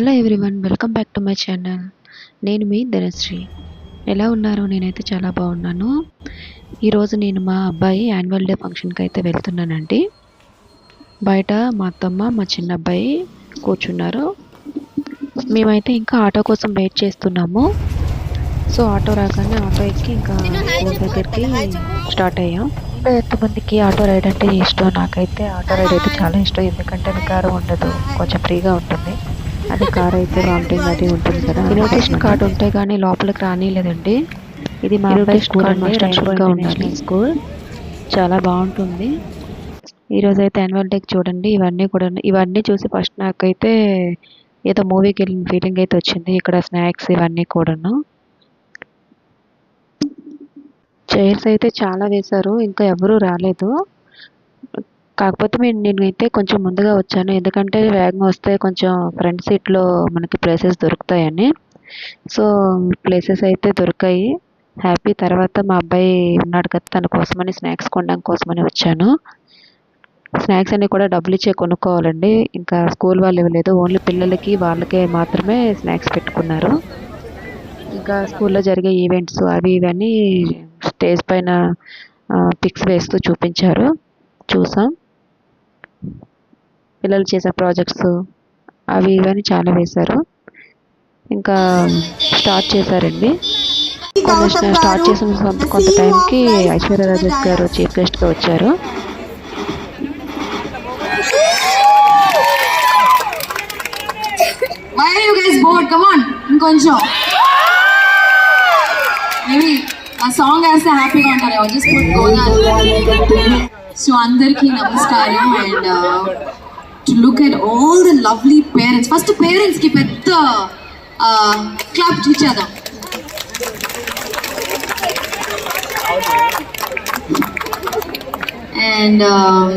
Hello everyone welcome back to my channel నేను మీ ధనశ్రీ. ఎలా ఉన్నారు? నేనైతే చాలా బాగున్నాను. ఈరోజు నేను మా అబ్బాయి యాన్యువల్ డే ఫంక్షన్కి అయితే వెళ్తున్నానండి. బయట మా అత్తమ్మ మా చిన్న అబ్బాయి కూర్చున్నారు. మేమైతే ఇంకా ఆటో కోసం వెయిట్ చేస్తున్నాము. సో ఆటో రాగానే ఆటో ఎక్కి ఇంకా స్కూల్ దగ్గరికి స్టార్ట్ అయ్యాం. ఇంకా ఎంతమందికి ఆటో రైడ్ అంటే ఇష్టం? నాకైతే ఆటో రైడ్ అయితే చాలా ఇష్టం. ఎందుకంటే వికారం ఉండదు. కొంచెం ఫ్రీగా ఉంటుంది. అది కార్ అయితే వామిటింగ్ అది ఉంటుంది కదా. ఇన్విటేషన్ కార్డు ఉంటే కానీ లోపలికి రానిలేదండి ఇది మా ఉండాలి స్కూల్ చాలా బాగుంటుంది. ఈ రోజు అయితే యాన్యువల్ డేకి చూడండి. ఇవన్నీ కూడా ఇవన్నీ చూసి ఫస్ట్ నాకైతే ఏదో మూవీకి వెళ్ళిన ఫీలింగ్ అయితే వచ్చింది. ఇక్కడ స్నాక్స్ ఇవన్నీ కూడాను. చైర్స్ అయితే చాలా వేశారు. ఇంకా ఎవరు రాలేదు. కాకపోతే మేము నేనైతే కొంచెం ముందుగా వచ్చాను. ఎందుకంటే వేగంగా వస్తే కొంచెం ఫ్రంట్ సీట్లో మనకి ప్లేసెస్ దొరుకుతాయని. సో ప్లేసెస్ అయితే దొరికాయి. హ్యాపీ తర్వాత మా అబ్బాయి ఉన్నాడు కదా తన కోసమని స్నాక్స్ కొనడం కోసమని వచ్చాను. స్నాక్స్ అన్నీ కూడా డబ్బులు ఇచ్చే కొనుక్కోవాలండి. ఇంకా స్కూల్ వాళ్ళు ఇవ్వలేదు ఓన్లీ పిల్లలకి వాళ్ళకే మాత్రమే స్నాక్స్ పెట్టుకున్నారు. ఇంకా స్కూల్లో జరిగే ఈవెంట్స్ అవి ఇవన్నీ స్టేజ్ పైన పిక్స్ వేస్తూ చూపించారు. చూసాం. పిల్లలు చేసే ప్రాజెక్ట్స్ అవి ఇవన్నీ చాలా వేశారు. ఇంకా స్టార్ట్ చేశారండి. కొంచెం స్టార్ట్ చేసిన కొంత టైంకి ఐశ్వర్య రాజేష్ గారు చీఫ్ గెస్ట్గా వచ్చారు. ఇంకొంచెం. ఆ సాంగ్ వేస్తే హ్యాపీగా ఉంటారేమో జస్ట్ పుట్ గోదావరి సో అందరికీ నమస్కారం and to look at all the lovely parents first parents కి పెద్ద clap చూచేద్దాం And um,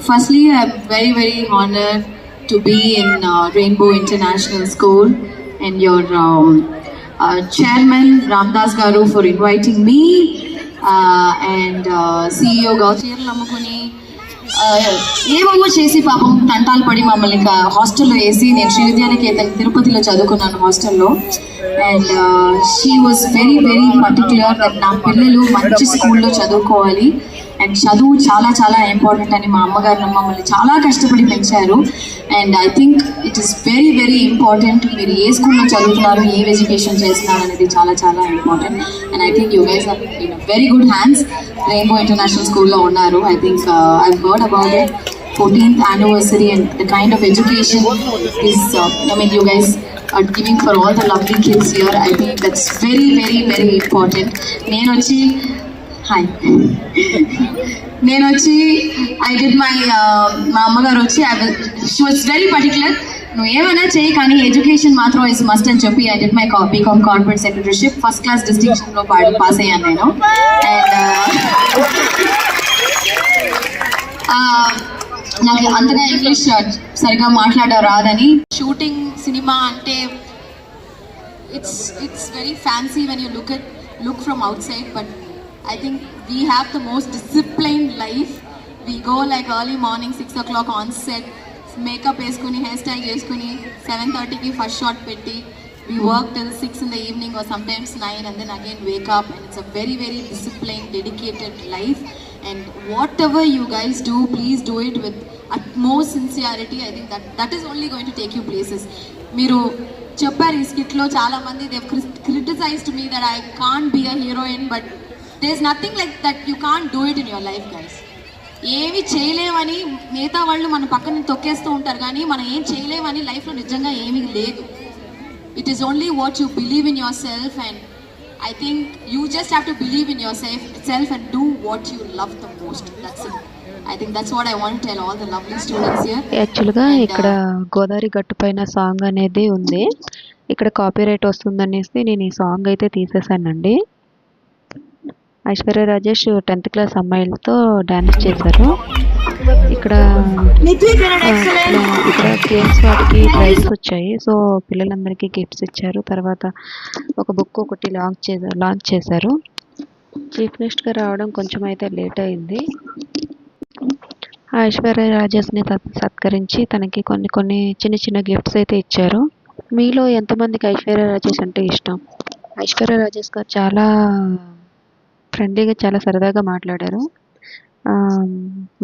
firstly, I'm very, very honored to be in uh, Rainbow International School and your um, chairman Ramdas garu for inviting me and CEO and uh, CEO uh, ఏమేమో చేసి పాపం తంటాలు పడి మమ్మల్ని ఇంకా హాస్టల్లో వేసి నేను శ్రీవిద్యానికేతన్ తిరుపతిలో చదువుకున్నాను హాస్టల్లో. And she was very very particular that నా పిల్లలు మంచి స్కూల్లో చదువుకోవాలి. అండ్ చదువు చాలా చాలా ఇంపార్టెంట్ అని మా అమ్మగారు మమ్మల్ని చాలా కష్టపడి పెంచారు. And I think it is very very important మీరు ఏ స్కూల్లో చదువుతున్నారు ఏ ఎడ్యుకేషన్ చేస్తున్నారు అనేది చాలా చాలా important and I think you guys are in very good hands Rainbow International స్కూల్లో ఉన్నారు. I think I heard about it fourteenth anniversary and the kind of education is I mean you guys are giving for all the lovely kids here. I think that's very, very, very important. నేను వచ్చి hi నేను వచ్చి I did my మా అమ్మగారు వచ్చి I she was very particular నువ్వు ఏమైనా చేయి కానీ ఎడ్యుకేషన్ మాత్రం ఇస్ మస్ట్ అని చెప్పి I did my BCom corporate secretaryship first class డిస్టింక్షన్లో పాడి పాస్ అయ్యాను నేను. అండ్ uh, uh, నాకు అంతగా ఇంగ్లీష్ uh, సరిగా మాట్లాడడం రాదని. షూటింగ్ సినిమా అంటే it's it's very fancy when you look at look from outside but I think we have the most disciplined life we go like early morning six o'clock on set makeup వేసుకుని hair style చేసుకుని seven థర్టీకి first shot పెట్టి we work till six in the evening or sometimes nine and then again wake up and it's a very very discipline dedicated life and whatever you guys do please do it with utmost sincerity I think that that is only going to take you places మీరు చెప్పారు ఈ స్కిట్లో చాలా మంది they've criticised me that I can't be a heroine but there is nothing like that you can't do it in your life guys ఏమి చేయలేమని మిగతా వాళ్ళు మన పక్కన తొక్కేస్తూ ఉంటారు కానీ మనం ఏం చేయలేమని లైఫ్లో నిజంగా ఏమీ లేదు. It is only what you believe in yourself and I think you just have to believe in yourself self and do what you love the most that's it I think that's what I want tell all the lovely students here యాక్చువల్గా ఇక్కడ గోదావరి గట్టు పైన song అనేది ఉంది. ఇక్కడ copyright వస్తుందనేసి నేను ఈ song అయితే తీసేసానండి ఐశ్వర్య రాజేష్ టెన్త్ క్లాస్ అమ్మాయిలతో డాన్స్ చేశారు. ఇక్కడ ఇక్కడ గేమ్స్ వాటికి ప్రైజ్ వచ్చాయి. సో పిల్లలందరికీ గిఫ్ట్స్ ఇచ్చారు. తర్వాత ఒక బుక్ ఒకటి లాంచ్ చేశారు లాంచ్ చేశారు. చీఫ్ గెస్ట్గా రావడం కొంచెం అయితే లేట్ అయింది. ఐశ్వర్య రాజేష్ని సత్కరించి తనకి కొన్ని కొన్ని చిన్న చిన్న గిఫ్ట్స్ అయితే ఇచ్చారు. మీలో ఎంతమందికి ఐశ్వర్య రాజేష్ అంటే ఇష్టం? ఐశ్వర్య రాజేష్ గారు చాలా ఫ్రెండ్లీగా చాలా సరదాగా మాట్లాడారు.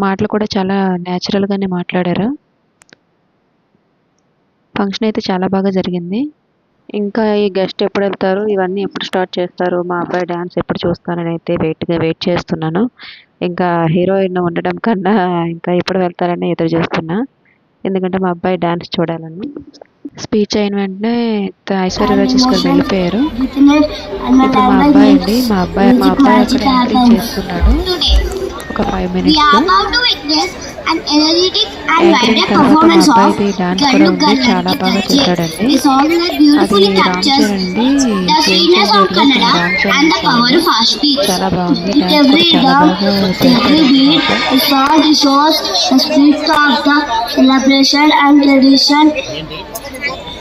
మాటలు కూడా చాలా న్యాచురల్గానే మాట్లాడారు. ఫంక్షన్ అయితే చాలా బాగా జరిగింది. ఇంకా ఈ గెస్ట్ ఎప్పుడు వెళ్తారు? ఇవన్నీ ఎప్పుడు స్టార్ట్ చేస్తారు? మా అబ్బాయి డ్యాన్స్ ఎప్పుడు చూస్తానని అయితే వెయిట్గా వెయిట్ చేస్తున్నాను. ఇంకా హీరోయిన్ ఉండడం కన్నా ఇంకా ఎప్పుడు వెళ్తారని ఎదురు చూస్తున్నా. ఎందుకంటే మా అబ్బాయి డ్యాన్స్ చూడాలని. స్పీచ్ అయిన వెంటనే ఐశ్వర్య గారు తీసుకొని వెళ్ళిపోయారు. ఇప్పుడు మా అబ్బాయి అండి మా అబ్బాయి మా అబ్బాయి అక్కడ ఎంట్రీ చేస్తున్నాడు. ఒక ఫైవ్ మినిట్స్ అబ్బాయి డాన్స్ కూడా ఉంది. చాలా బాగా చేశాడండి. అది డాన్స్ చాలా బాగుంది. చాలా and tradition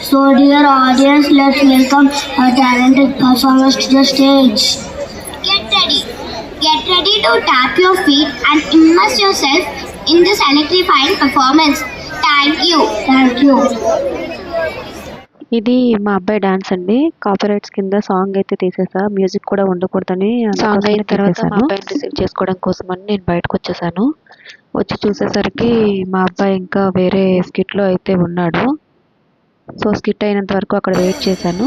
So, dear audience, let's welcome our talented performers to the stage. Get ready. Get ready to tap your feet and immerse yourself in this electrifying performance. Thank you. Thank you. ఇది మా అబ్బాయి dance అండి copyrights కింద song అయితే తీసేసా music కూడా ఉండకూడదని song అయిన తర్వాత మా అబ్బాయిని రిసీవ్ చేసుకోవడం కోసం అని నేను బయటకు వచ్చేసాను వచ్చి చూసేసరికి మా అబ్బాయి ఇంకా వేరే స్కిట్లో అయితే ఉన్నాడు సో స్కిట్ అయినంత వరకు అక్కడ వెయిట్ చేశాను.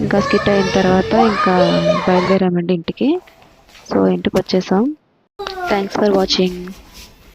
ఇంకా స్కిట్ అయిన తర్వాత ఇంకా బయలుదేరామండి ఇంటికి. సో ఇంటికి వచ్చేసాం థ్యాంక్స్ ఫర్ వాచింగ్